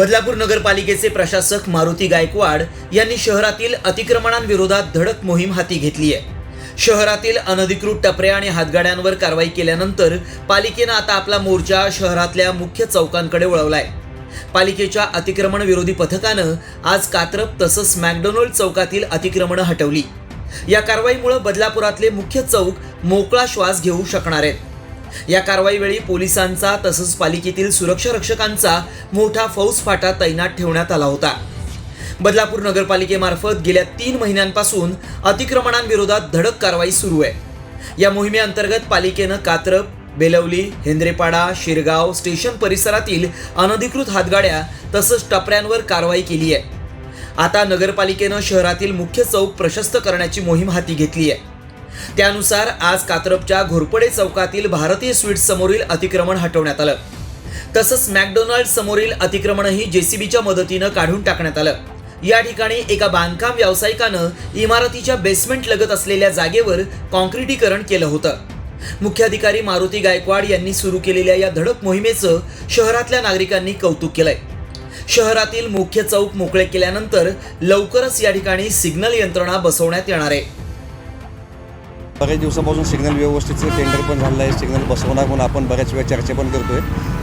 बदलापूर नगरपालिकेचे प्रशासक मारुती गायकवाड यांनी शहरातील अतिक्रमणांविरोधात धडक मोहीम हाती घेतली आहे. शहरातील अनधिकृत टपऱ्या आणि हातगाड्यांवर कारवाई केल्यानंतर पालिकेनं आता आपला मोर्चा शहरातल्या मुख्य चौकांकडे वळवलाय. पालिकेच्या अतिक्रमण विरोधी पथकानं आज कात्रप तसंच मॅकडोनल्ड चौकातील अतिक्रमणं हटवली. या कारवाईमुळे बदलापुरातले मुख्य चौक मोकळा श्वास घेऊ शकणार आहेत. या कारवाईवेळी पोलिसांचा तसंच पालिकेतील सुरक्षा रक्षकांचा मोठा फौज फाटा तैनात ठेवण्यात आला होता. बदलापूर नगरपालिकेमार्फत गेल्या तीन महिन्यांपासून अतिक्रमणांविरोधात धडक कारवाई सुरू आहे. या मोहिमेअंतर्गत पालिकेनं कात्रप बेलवली हेंद्रेपाडा शिरगाव स्टेशन परिसरातील अनधिकृत हातगाड्या तसंच टपऱ्यांवर कारवाई केली आहे. आता नगरपालिकेनं शहरातील मुख्य चौक प्रशस्त करण्याची मोहीम हाती घेतली आहे. त्यानुसार आज कात्रपच्या घोरपडे चौकातील भारतीय स्वीट्स समोरील अतिक्रमण हटवण्यात आलं. तसंच मॅकडोनाल्ड समोरील अतिक्रमणही जेसीबीच्या मदतीनं काढून टाकण्यात आलं. या ठिकाणी एका बांधकाम व्यावसायिकानं इमारतीच्या बेसमेंट लगत असलेल्या जागेवर कॉन्क्रिटीकरण केलं होतं. मुख्याधिकारी मारुती गायकवाड यांनी सुरू केलेल्या या धडक मोहिमेचं शहरातल्या नागरिकांनी कौतुक केलंय. शहरातील मुख्य चौक मोकळे केल्यानंतर लवकरच या ठिकाणी सिग्नल यंत्रणा बसवण्यात येणार आहे. बऱ्याच दिवसापासून सिग्नल व्यवस्थेचं टेंडर पण झालं आहे सिग्नल बसवणार म्हणून आपण बऱ्याच वेळा चर्चा पण करतो आहे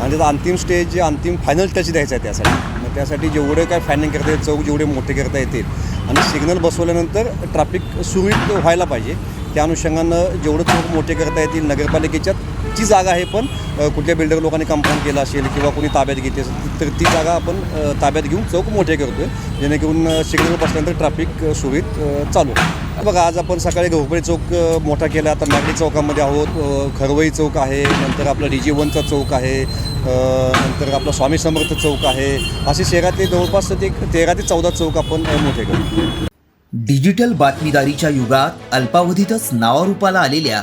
आणि त्याचा अंतिम स्टेज जे अंतिम फायनल टच द्यायचा आहे त्यासाठी. मग त्यासाठी जेवढे काय फायनिंग करता येईल चौक जेवढे मोठे करता येतील आणि सिग्नल बसवल्यानंतर ट्रॅफिक सुरळीत व्हायला पाहिजे. त्या अनुषंगानं जेवढं चौक मोठे करता येतील नगरपालिकेच्यात जी जागा आहे पण कुठल्या बिल्डर लोकांनी कंपाऊंड केलं असेल किंवा कोणी ताब्यात घेतली असेल तर ती जागा आपण ताब्यात घेऊन चौक मोठे करतो आहे जेणेकरून सिग्नल बसल्यानंतर ट्रॅफिक सुरळीत चालू बघा आज आपण सकाळी घोपडे चौक मोठा केला आता नागरी चौकामध्ये आहोत खरवई चौक आहे नंतर आपला डी जी वनचा चौक आहे नंतर आपला स्वामी समर्थ चौक आहे असे शहरातले जवळपास ते तेरा ते चौदा चौक आपण मोठे करू डिजिटल बातमीदारीच्या युगात अल्पावधीतच नावारूपाला आलेल्या